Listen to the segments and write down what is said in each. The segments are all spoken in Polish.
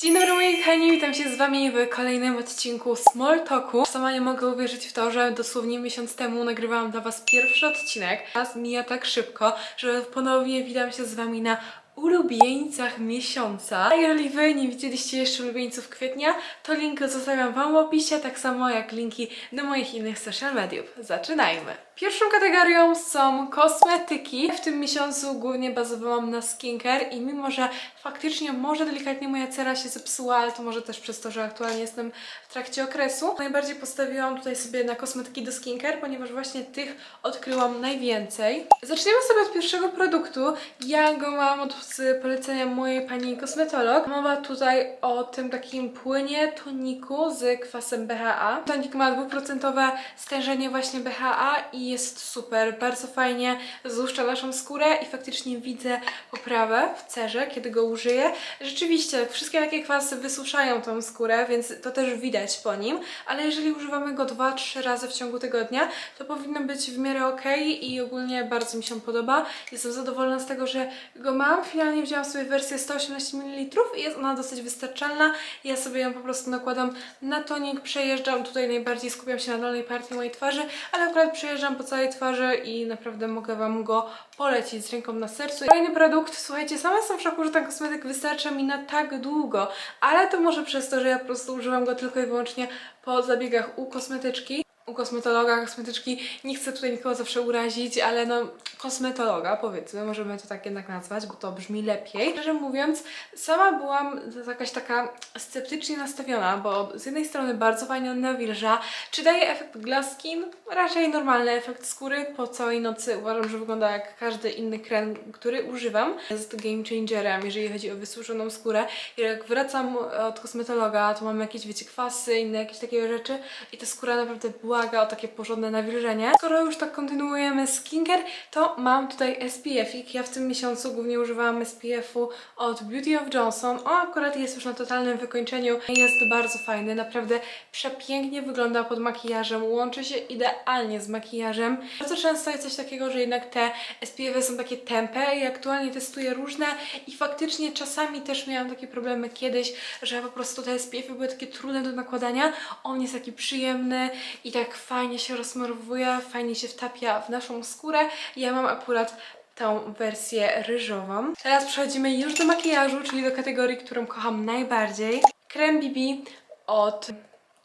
Dzień dobry moi kochani, witam się z wami w kolejnym odcinku Small Talku. Sama nie mogę uwierzyć w to, że dosłownie miesiąc temu nagrywałam dla was pierwszy odcinek. Czas mija tak szybko, że ponownie witam się z wami na ulubieńcach miesiąca. A jeżeli wy nie widzieliście jeszcze ulubieńców kwietnia, to link zostawiam wam w opisie, tak samo jak linki do moich innych social mediów. Zaczynajmy! Pierwszą kategorią są kosmetyki. W tym miesiącu głównie bazowałam na skincare i mimo, że faktycznie może delikatnie moja cera się zepsuła, ale to może też przez to, że aktualnie jestem w trakcie okresu. Najbardziej postawiłam tutaj sobie na kosmetyki do skincare, ponieważ właśnie tych odkryłam najwięcej. Zaczniemy sobie od pierwszego produktu. Ja go mam od polecenia mojej pani kosmetolog. Mowa tutaj o tym takim płynie toniku z kwasem BHA. Tonik ma dwuprocentowe stężenie właśnie BHA i jest super, bardzo fajnie złuszcza naszą skórę i faktycznie widzę poprawę w cerze, kiedy go użyję. Rzeczywiście, wszystkie takie kwasy wysuszają tą skórę, więc to też widać po nim, ale jeżeli używamy go 2-3 razy w ciągu tygodnia, to powinno być w miarę ok i ogólnie bardzo mi się podoba. Jestem zadowolona z tego, że go mam. Finalnie wzięłam sobie wersję 118 ml i jest ona dosyć wystarczalna. Ja sobie ją po prostu nakładam na tonik, przejeżdżam. Tutaj najbardziej skupiam się na dolnej partii mojej twarzy, ale akurat przejeżdżam po całej twarzy i naprawdę mogę Wam go polecić z ręką na sercu. Kolejny produkt, słuchajcie, sama jestem w szoku, że ten kosmetyk wystarcza mi na tak długo, ale to może przez to, że ja po prostu używam go tylko i wyłącznie po zabiegach u kosmetyczki u kosmetologa, kosmetyczki. Nie chcę tutaj nikogo zawsze urazić, ale no kosmetologa powiedzmy, możemy to tak jednak nazwać, bo to brzmi lepiej. Szczerze mówiąc, sama byłam jakaś taka sceptycznie nastawiona, bo z jednej strony bardzo fajnie on nawilża. Czy daje efekt glass skin? Raczej normalny efekt skóry. Po całej nocy uważam, że wygląda jak każdy inny krem, który używam. Jest game changerem, jeżeli chodzi o wysuszoną skórę. Jak wracam od kosmetologa, to mam jakieś, wiecie, kwasy, inne jakieś takie rzeczy i ta skóra naprawdę o takie porządne nawilżenie. Skoro już tak kontynuujemy skincare, to mam tutaj SPF. -ik. Ja w tym miesiącu głównie używałam SPF-u od Beauty of Johnson. On akurat jest już na totalnym wykończeniu. Jest bardzo fajny, naprawdę przepięknie wygląda pod makijażem. Łączy się idealnie z makijażem. Bardzo często jest coś takiego, że jednak te SPF-y są takie tępe i aktualnie testuję różne i faktycznie czasami też miałam takie problemy kiedyś, że po prostu te SPF-y były takie trudne do nakładania. On jest taki przyjemny i tak fajnie się rozmarowuje, fajnie się wtapia w naszą skórę. Ja mam akurat tą wersję ryżową. Teraz przechodzimy już do makijażu, czyli do kategorii, którą kocham najbardziej. Krem BB od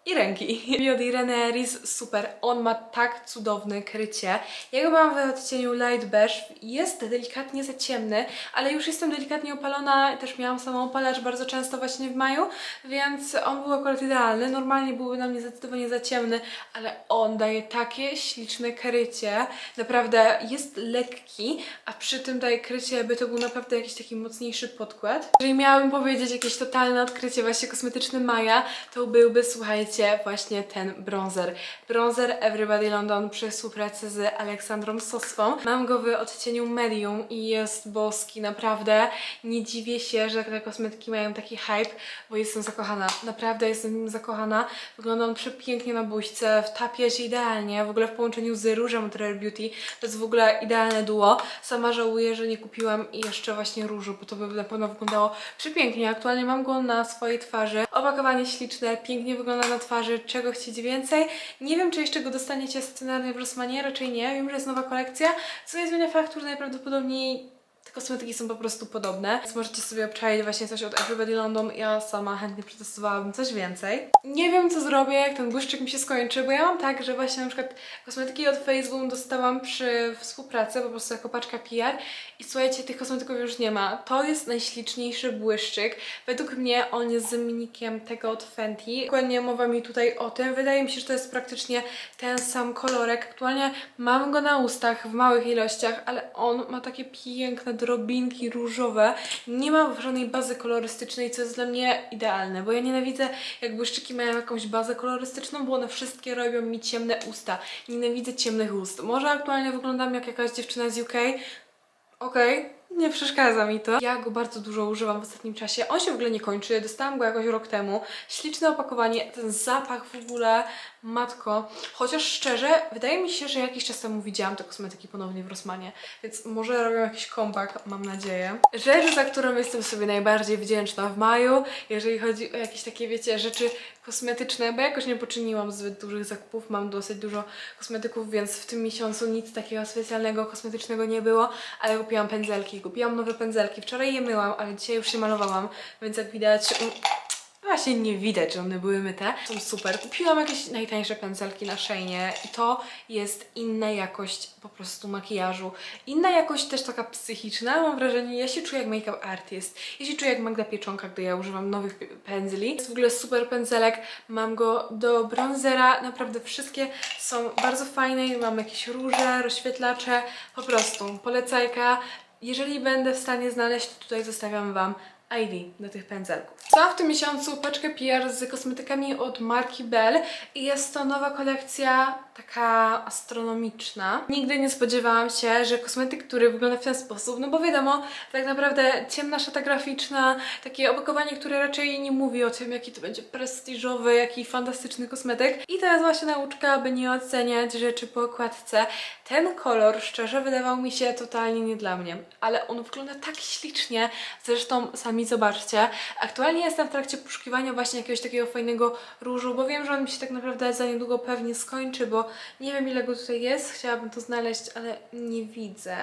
i ręki. I od Irene super. On ma tak cudowne krycie. Ja go mam w odcieniu light beige. Jest delikatnie za ciemny, ale już jestem delikatnie opalona. Też miałam samą opalacz bardzo często właśnie w maju, więc on był akurat idealny. Normalnie byłby na mnie zdecydowanie za ciemny, ale on daje takie śliczne krycie. Naprawdę jest lekki, a przy tym daje krycie, jakby to był naprawdę jakiś taki mocniejszy podkład. Jeżeli miałabym powiedzieć jakieś totalne odkrycie właśnie kosmetyczne Maja, to byłby, słuchajcie, właśnie ten bronzer. Bronzer Everybody London przy współpracy z Aleksandrą Soswą. Mam go w odcieniu medium i jest boski, naprawdę. Nie dziwię się, że te kosmetyki mają taki hype, bo jestem zakochana. Naprawdę jestem w nim zakochana. Wygląda on przepięknie na buźce, wtapia się idealnie, w ogóle w połączeniu z różem od Rare Beauty. To jest w ogóle idealne duo. Sama żałuję, że nie kupiłam jeszcze właśnie różu, bo to by na pewno wyglądało przepięknie. Aktualnie mam go na swojej twarzy. Opakowanie śliczne, pięknie wygląda na twarzy, czego chcieć więcej. Nie wiem, czy jeszcze go dostaniecie stacjonarnie w Rossmanie, raczej nie. Wiem, że jest nowa kolekcja, co nie zmienia faktu, że najprawdopodobniej te kosmetyki są po prostu podobne, więc możecie sobie obczaić właśnie coś od Everybody London. Ja sama chętnie przetestowałabym coś więcej. Nie wiem, co zrobię, jak ten błyszczyk mi się skończy, bo ja mam tak, że właśnie na przykład kosmetyki od Facebook dostałam przy współpracy, po prostu jako paczka PR i słuchajcie, tych kosmetyków już nie ma. To jest najśliczniejszy błyszczyk. Według mnie on jest zamiennikiem tego od Fenty. Dokładnie mowa mi tutaj o tym. Wydaje mi się, że to jest praktycznie ten sam kolorek. Aktualnie mam go na ustach w małych ilościach, ale on ma takie piękne drobinki różowe. Nie ma żadnej bazy kolorystycznej, co jest dla mnie idealne, bo ja nienawidzę jak błyszczyki mają jakąś bazę kolorystyczną, bo one wszystkie robią mi ciemne usta. Nienawidzę ciemnych ust. Może aktualnie wyglądam jak jakaś dziewczyna z UK, Okej, Nie przeszkadza mi to. Ja go bardzo dużo używam w ostatnim czasie. On się w ogóle nie kończy. Dostałam go jakoś rok temu. Śliczne opakowanie, ten zapach w ogóle, matko. Chociaż szczerze, wydaje mi się, że jakiś czas temu widziałam te kosmetyki ponownie w Rossmanie, więc może robią jakiś comeback, mam nadzieję. Rzecz, za którą jestem sobie najbardziej wdzięczna w maju, jeżeli chodzi o jakieś takie, wiecie, rzeczy kosmetyczne, bo jakoś nie poczyniłam zbyt dużych zakupów, mam dosyć dużo kosmetyków, więc w tym miesiącu nic takiego specjalnego kosmetycznego nie było, ale kupiłam pędzelki, kupiłam nowe pędzelki. Wczoraj je myłam, ale dzisiaj już się malowałam, więc jak widać... Właśnie nie widać, że one były myte. Są super. Kupiłam jakieś najtańsze pędzelki na Sheinie i to jest inna jakość po prostu makijażu. Inna jakość też taka psychiczna, mam wrażenie. Ja się czuję jak make-up artist. Ja się czuję jak Magda Pieczonka, gdy ja używam nowych pędzli. Jest w ogóle super pędzelek. Mam go do bronzera. Naprawdę wszystkie są bardzo fajne. Mam jakieś róże, rozświetlacze. Po prostu polecajka. Jeżeli będę w stanie znaleźć, to tutaj zostawiam Wam ID do tych pędzelków. Mam w tym miesiącu paczkę PR z kosmetykami od marki Bell i jest to nowa kolekcja taka astronomiczna. Nigdy nie spodziewałam się, że kosmetyk, który wygląda w ten sposób, no bo wiadomo, tak naprawdę ciemna szata graficzna, takie opakowanie, które raczej nie mówi o tym, jaki to będzie prestiżowy, jaki fantastyczny kosmetyk. I to jest właśnie nauczka, aby nie oceniać rzeczy po okładce. Ten kolor, szczerze, wydawał mi się totalnie nie dla mnie, ale on wygląda tak ślicznie, zresztą sami zobaczcie. Aktualnie jestem w trakcie poszukiwania właśnie jakiegoś takiego fajnego różu, bo wiem, że on mi się tak naprawdę za niedługo pewnie skończy, bo nie wiem ile go tutaj jest, chciałabym to znaleźć, ale nie widzę.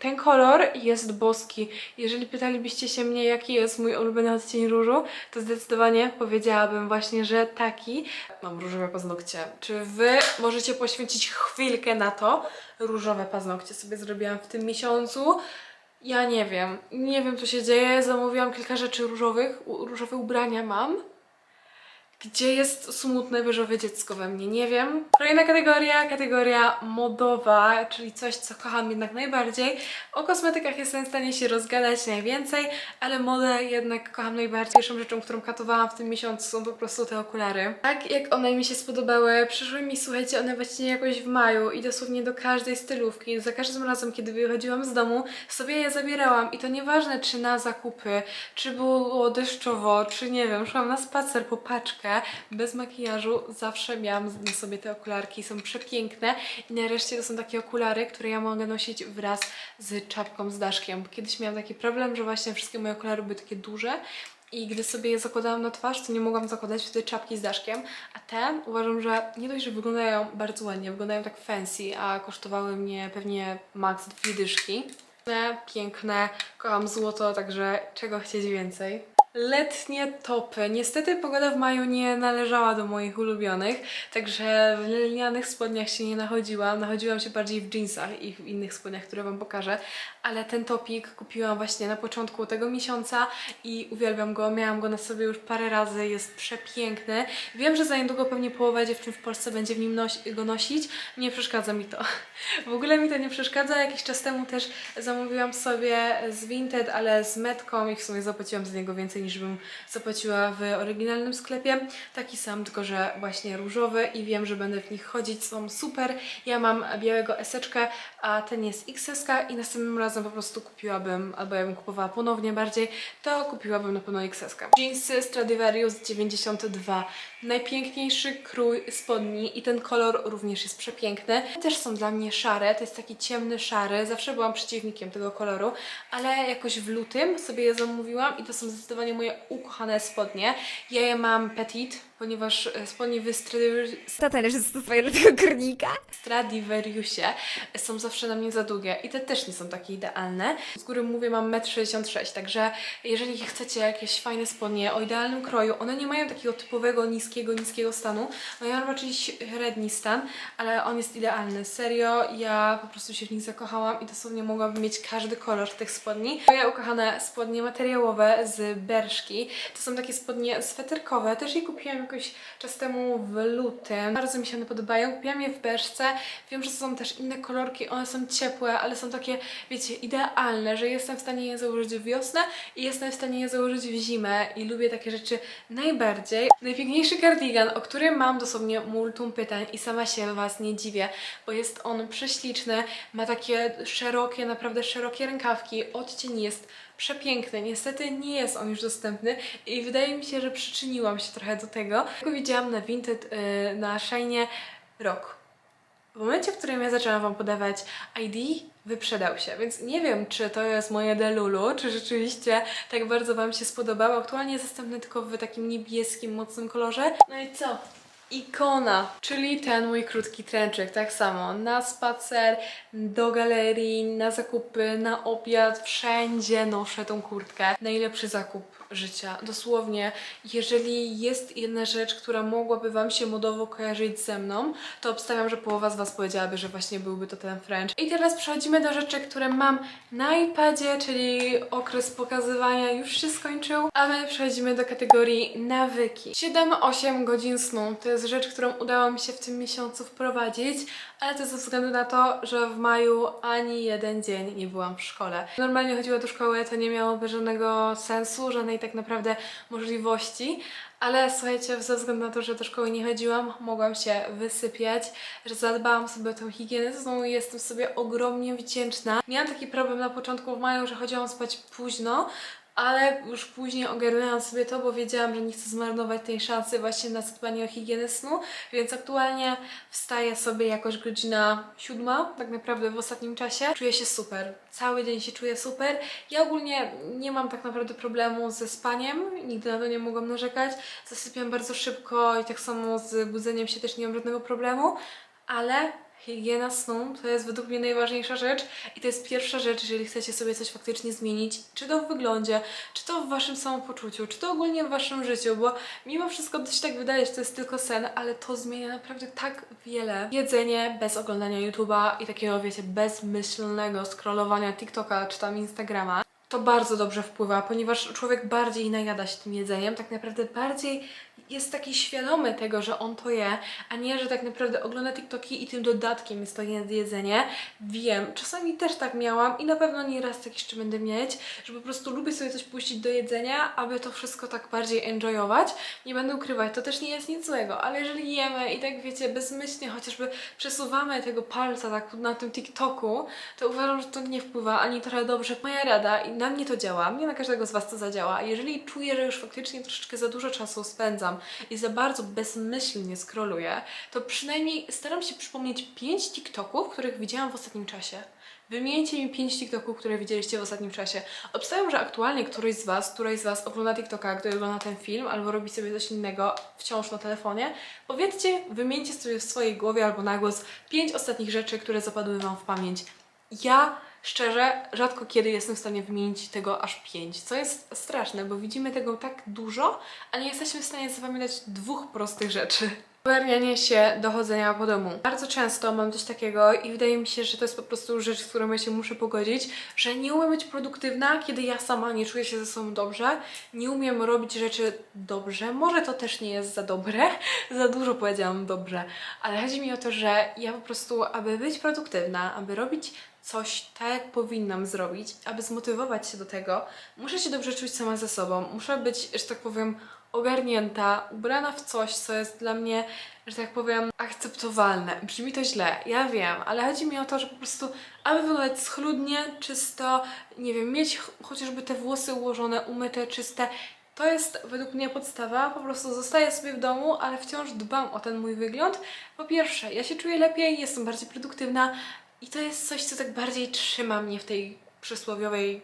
Ten kolor jest boski. Jeżeli pytalibyście się mnie, jaki jest mój ulubiony odcień różu, to zdecydowanie powiedziałabym właśnie, że taki. Mam różowe paznokcie. Czy wy możecie poświęcić chwilkę na to? Różowe paznokcie sobie zrobiłam w tym miesiącu. Ja nie wiem. Nie wiem, co się dzieje. Zamówiłam kilka rzeczy różowych. Różowe ubrania mam. Gdzie jest smutne beżowe dziecko we mnie? Nie wiem. Kolejna kategoria, kategoria modowa, czyli coś, co kocham jednak najbardziej. O kosmetykach jestem w stanie się rozgadać najwięcej, ale modę jednak kocham najbardziej. Pierwszą rzeczą, którą katowałam w tym miesiącu są po prostu te okulary. Tak jak one mi się spodobały, przyszły mi, słuchajcie, one właśnie jakoś w maju i dosłownie do każdej stylówki. Za każdym razem, kiedy wychodziłam z domu, sobie je zabierałam i to nieważne, czy na zakupy, czy było deszczowo, czy nie wiem, szłam na spacer po paczkę, bez makijażu, zawsze miałam na sobie te okularki, są przepiękne i nareszcie to są takie okulary, które ja mogę nosić wraz z czapką z daszkiem, kiedyś miałam taki problem, że właśnie wszystkie moje okulary były takie duże i gdy sobie je zakładałam na twarz, to nie mogłam zakładać wtedy czapki z daszkiem, a te uważam, że nie dość, że wyglądają bardzo ładnie, wyglądają tak fancy, a kosztowały mnie pewnie max dwie dyszki. Piękne, kocham złoto, także czego chcieć więcej. Letnie topy. Niestety pogoda w maju nie należała do moich ulubionych, także w lnianych spodniach się nie nachodziłam. Nachodziłam się bardziej w jeansach i w innych spodniach, które Wam pokażę. Ale ten topik kupiłam właśnie na początku tego miesiąca i uwielbiam go. Miałam go na sobie już parę razy, jest przepiękny. Wiem, że za niedługo pewnie połowa dziewczyn w Polsce będzie w nim nosi- go nosić. Nie przeszkadza mi to. W ogóle mi to nie przeszkadza. Jakiś czas temu też zamówiłam sobie z Vinted, ale z metką i w sumie zapłaciłam za niego więcej niż bym zapłaciła w oryginalnym sklepie. Taki sam, tylko że właśnie różowy i wiem, że będę w nich chodzić. Są super. Ja mam białego eseczkę, a ten jest XS i następnym razem po prostu kupiłabym, albo ja bym kupowała ponownie bardziej, to kupiłabym na pewno XS. Jeansy Stradivarius 92. Najpiękniejszy krój spodni i ten kolor również jest przepiękny. Też są dla mnie szare, to jest taki ciemny szary. Zawsze byłam przeciwnikiem tego koloru, ale jakoś w lutym sobie je zamówiłam i to są zdecydowanie moje ukochane spodnie. Ja je mam petit, ponieważ e, spodnie w Stradivarius To należy do twojego kornika? Stradivariusie są zawsze na mnie za długie i te też nie są takie idealne. Z góry mówię, mam 1,66 m, także jeżeli chcecie jakieś fajne spodnie o idealnym kroju, one nie mają takiego typowego niskiego, niskiego stanu, mają raczej średni stan, ale on jest idealny. Serio, ja po prostu się w nich zakochałam i dosłownie mogłabym mieć każdy kolor tych spodni. Moje ukochane spodnie materiałowe z Berszki, to są takie spodnie sweterkowe, też je kupiłam jakoś jakoś czas temu w lutym. Bardzo mi się one podobają. Kupiłam je w Berszce. Wiem, że są też inne kolorki, one są ciepłe, ale są takie, wiecie, idealne, że jestem w stanie je założyć w wiosnę i jestem w stanie je założyć w zimę i lubię takie rzeczy najbardziej. Najpiękniejszy kardigan, o którym mam dosłownie multum pytań i sama się Was nie dziwię, bo jest on prześliczny, ma takie szerokie, naprawdę szerokie rękawki, odcień jest przepiękny. Niestety nie jest on już dostępny i wydaje mi się, że przyczyniłam się trochę do tego. Go widziałam na Vinted yy, na Shine rok. W momencie, w którym ja zaczęłam Wam podawać ID, wyprzedał się, więc nie wiem, czy to jest moje delulu, czy rzeczywiście tak bardzo Wam się spodobało. Aktualnie jest dostępny tylko w takim niebieskim, mocnym kolorze. No i co? Ikona, czyli ten mój krótki tręczek, tak samo na spacer, do galerii, na zakupy, na obiad, wszędzie noszę tą kurtkę. Najlepszy zakup życia, dosłownie. Jeżeli jest jedna rzecz, która mogłaby Wam się modowo kojarzyć ze mną, to obstawiam, że połowa z Was powiedziałaby, że właśnie byłby to ten French. I teraz przechodzimy do rzeczy, które mam na iPadzie, czyli okres pokazywania już się skończył, a my przechodzimy do kategorii nawyki. 7-8 godzin snu to jest rzecz, którą udało mi się w tym miesiącu wprowadzić, ale to ze względu na to, że w maju ani jeden dzień nie byłam w szkole. Normalnie chodziła do szkoły, to nie miałoby żadnego sensu, żadnej tak naprawdę możliwości, ale słuchajcie, ze względu na to, że do szkoły nie chodziłam, mogłam się wysypiać, że zadbałam sobie o tą higienę i jestem sobie ogromnie wdzięczna. Miałam taki problem na początku w maju, że chodziłam spać późno, ale już później ogarnęłam sobie to, bo wiedziałam, że nie chcę zmarnować tej szansy właśnie na zadbanie o higienę snu, więc aktualnie wstaję sobie jakoś godzina siódma, tak naprawdę w ostatnim czasie. Czuję się super. Cały dzień się czuję super. Ja ogólnie nie mam tak naprawdę problemu ze spaniem, nigdy na to nie mogłam narzekać. Zasypiam bardzo szybko i tak samo z budzeniem się też nie mam żadnego problemu, ale Higiena snu to jest według mnie najważniejsza rzecz i to jest pierwsza rzecz, jeżeli chcecie sobie coś faktycznie zmienić, czy to w wyglądzie, czy to w waszym samopoczuciu, czy to ogólnie w waszym życiu, bo mimo wszystko to się tak wydaje, że to jest tylko sen, ale to zmienia naprawdę tak wiele. Jedzenie bez oglądania YouTube'a i takiego, wiecie, bezmyślnego scrollowania TikToka czy tam Instagrama. To bardzo dobrze wpływa, ponieważ człowiek bardziej najada się tym jedzeniem, tak naprawdę bardziej jest taki świadomy tego, że on to je, a nie, że tak naprawdę ogląda TikToki i tym dodatkiem jest to jedzenie. Wiem, czasami też tak miałam i na pewno nie raz tak jeszcze będę mieć, że po prostu lubię sobie coś puścić do jedzenia, aby to wszystko tak bardziej enjoyować. Nie będę ukrywać, to też nie jest nic złego, ale jeżeli jemy i tak wiecie, bezmyślnie chociażby przesuwamy tego palca tak na tym TikToku, to uważam, że to nie wpływa ani trochę dobrze. Moja rada i na mnie to działa, nie na każdego z Was to zadziała. Jeżeli czuję, że już faktycznie troszeczkę za dużo czasu spędzam i za bardzo bezmyślnie scrolluję, to przynajmniej staram się przypomnieć 5 TikToków, których widziałam w ostatnim czasie. Wymieńcie mi 5 TikToków, które widzieliście w ostatnim czasie. Obstawiam, że aktualnie któryś z Was, któraś z Was ogląda TikToka, gdy ogląda ten film, albo robi sobie coś innego wciąż na telefonie. Powiedzcie, wymieńcie sobie w swojej głowie albo na głos 5 ostatnich rzeczy, które zapadły Wam w pamięć. Ja szczerze rzadko kiedy jestem w stanie wymienić tego aż pięć, co jest straszne, bo widzimy tego tak dużo, a nie jesteśmy w stanie zapamiętać dwóch prostych rzeczy. Ogarnianie się do chodzenia po domu. Bardzo często mam coś takiego i wydaje mi się, że to jest po prostu rzecz, z którą ja się muszę pogodzić, że nie umiem być produktywna, kiedy ja sama nie czuję się ze sobą dobrze, nie umiem robić rzeczy dobrze. Może to też nie jest za dobre, za dużo powiedziałam dobrze, ale chodzi mi o to, że ja po prostu, aby być produktywna, aby robić coś tak, powinnam zrobić, aby zmotywować się do tego, muszę się dobrze czuć sama ze sobą. Muszę być, że tak powiem, ogarnięta, ubrana w coś, co jest dla mnie, że tak powiem, akceptowalne. Brzmi to źle, ja wiem, ale chodzi mi o to, że po prostu, aby wyglądać schludnie, czysto, nie wiem, mieć ch- chociażby te włosy ułożone, umyte, czyste, to jest według mnie podstawa. Po prostu zostaję sobie w domu, ale wciąż dbam o ten mój wygląd. Po pierwsze, ja się czuję lepiej, jestem bardziej produktywna i to jest coś, co tak bardziej trzyma mnie w tej przysłowiowej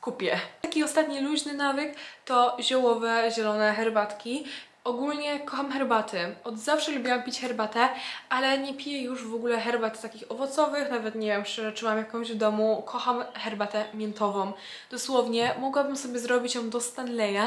kupie. Taki ostatni luźny nawyk to ziołowe, zielone herbatki. Ogólnie kocham herbaty. Od zawsze lubiłam pić herbatę, ale nie piję już w ogóle herbat takich owocowych, nawet nie wiem szczerze, czy mam jakąś w domu. Kocham herbatę miętową. Dosłownie mogłabym sobie zrobić ją do Stanleya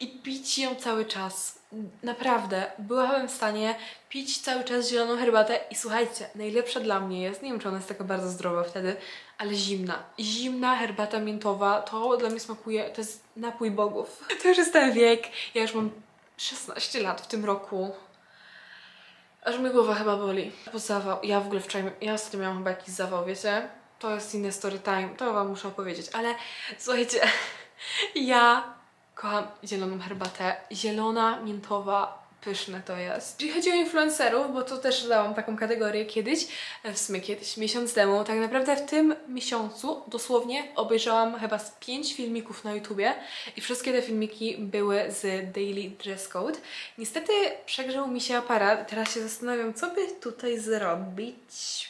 i pić ją cały czas. Naprawdę, byłabym w stanie pić cały czas zieloną herbatę i słuchajcie, najlepsza dla mnie jest, nie wiem czy ona jest taka bardzo zdrowa wtedy, ale zimna. Zimna herbata miętowa, to dla mnie smakuje, to jest napój bogów. To już jest ten wiek, ja już mam 16 lat w tym roku. Aż mi głowa chyba boli. Bo zawał. Ja w ogóle wczoraj, ja ostatnio miałam chyba jakiś zawał, wiecie? To jest inny story time, to wam muszę opowiedzieć, ale słuchajcie, ja kocham zieloną herbatę. Zielona, miętowa, pyszne to jest. Jeżeli chodzi o influencerów, bo to też dałam taką kategorię kiedyś, e, w sumie kiedyś, miesiąc temu, tak naprawdę w tym miesiącu dosłownie obejrzałam chyba z pięć filmików na YouTubie i wszystkie te filmiki były z Daily Dress Code. Niestety przegrzał mi się aparat, teraz się zastanawiam, co by tutaj zrobić.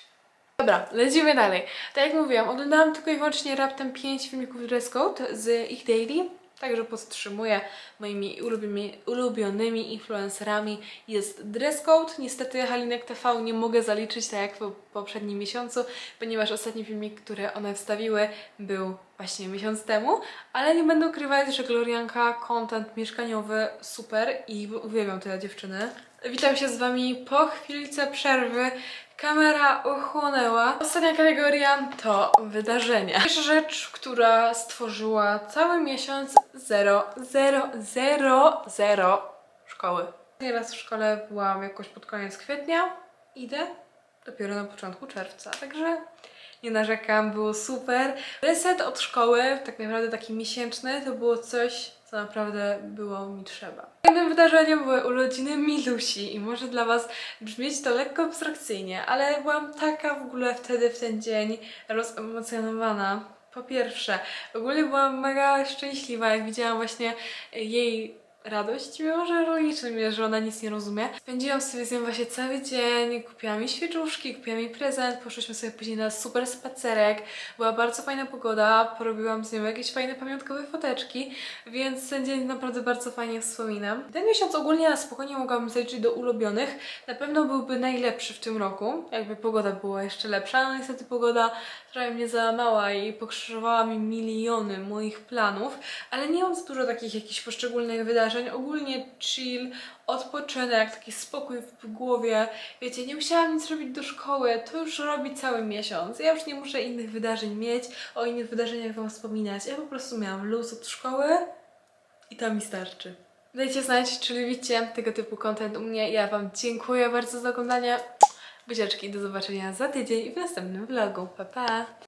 Dobra, lecimy dalej. Tak jak mówiłam, oglądałam tylko i wyłącznie raptem 5 filmików Dress Code z ich daily, także podtrzymuję moimi ulubionymi, ulubionymi influencerami. Jest Dress Code, niestety Halinek TV nie mogę zaliczyć tak jak w poprzednim miesiącu, ponieważ ostatni filmik, który one wstawiły był właśnie miesiąc temu, ale nie będę ukrywać, że Glorianka, content mieszkaniowy, super i uwielbiam te dziewczyny. Witam się z Wami po chwilce przerwy. Kamera ochłonęła. Ostatnia kategoria to wydarzenia. Pierwsza rzecz, która stworzyła cały miesiąc 0, 0, 0, 0 szkoły. Teraz w szkole byłam jakoś pod koniec kwietnia. Idę dopiero na początku czerwca, także nie narzekam, było super. Reset od szkoły, tak naprawdę taki miesięczny, to było coś, co naprawdę było mi trzeba. Jednym wydarzeniem były urodziny Milusi i może dla Was brzmieć to lekko abstrakcyjnie, ale byłam taka w ogóle wtedy w ten dzień rozemocjonowana. Po pierwsze, ogólnie byłam mega szczęśliwa, jak widziałam właśnie jej radość, mimo że logicznym jest, że ona nic nie rozumie. Spędziłam sobie z nią właśnie cały dzień, kupiłam jej świeczuszki, kupiłam jej prezent, poszłyśmy sobie później na super spacerek, była bardzo fajna pogoda, porobiłam z nią jakieś fajne pamiątkowe foteczki, więc ten dzień naprawdę bardzo fajnie wspominam. Ten miesiąc ogólnie na spokojnie mogłabym zaliczyć do ulubionych, na pewno byłby najlepszy w tym roku, jakby pogoda była jeszcze lepsza, no niestety pogoda trochę mnie załamała i pokrzyżowała mi miliony moich planów, ale nie mam za dużo takich jakichś poszczególnych wydarzeń. Ogólnie chill, odpoczynek, taki spokój w głowie. Wiecie, nie musiałam nic robić do szkoły, to już robi cały miesiąc. Ja już nie muszę innych wydarzeń mieć, o innych wydarzeniach Wam wspominać. Ja po prostu miałam luz od szkoły i to mi starczy. Dajcie znać, czy lubicie tego typu content u mnie. Ja Wam dziękuję bardzo za oglądanie. Buziaczki, do zobaczenia za tydzień w następnym vlogu. Pa, pa!